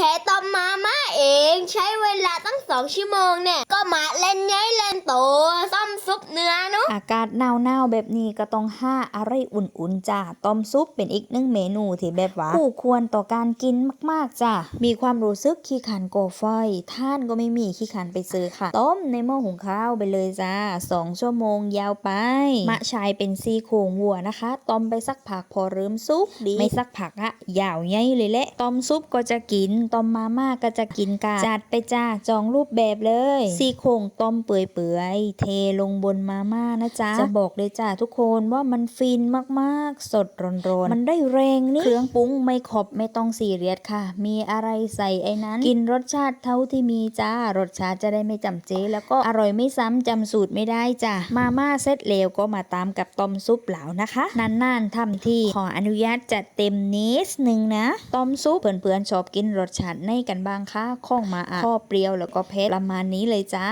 แค่ต้มมาม่าเอง ใช้เวลาตั้งสองชั่วโมงเนี่ย ก็มาเล่นย้ายเล่นโต ซุปเนื้อเนุอากาศหนาวๆแบบนี้ก็ต้องห้าอะไรอุ่นๆจ้าต้มซุปเป็นอีกหนึ่งเมนูที่แบบว่าคู่ควรต่อการกินมากๆจ้ามีความรู้สึกขี้ขันโกอไฟท่านก็ไม่มีขี้ขันไปซื้อค่ะ ต้มในหม้อหุงข้าวไปเลยจ้าสองชั่วโมงยาวไป มะชายเป็นซี่โครงวัวนะคะต้มไปสักผักพอเริ่มซุปดีไม่สักผักอะยาวใหญ่เลยแหละต้มซุปก็จะกินต้มมาม่าก็จะกินกาจัดไปจ้าจองรูปแบบเลยซี่โครงต้มเปื่อยๆเทลงบนมาม่านะจ๊ะ จะบอกเลยจ้าทุกคนว่ามันฟินมากๆ สดร้อนๆ มันได้แรงนี่ เครื่องปรุงไม่ขบไม่ต้องซีเรียสค่ะ มีอะไรใส่ไอ้นั้น กินรสชาติเท่าที่มีจ้า รสชาติจะได้ไม่จำเจ แล้วก็อร่อยไม่ซ้ำจำสูตรไม่ได้จ้ะมาม่าเสร็จแล้วก็มาตามกับต้มซุปเหลานะคะ นานๆทำที่ขออนุญาตจัดเต็มนิดนึงนะ ต้มซุปเพื่อนๆชอบกินรสชาติในกันบ้างคะข้องมาอะข้อเปรี้ยวแล้วก็เผ็ดประมาณนี้เลยจ้า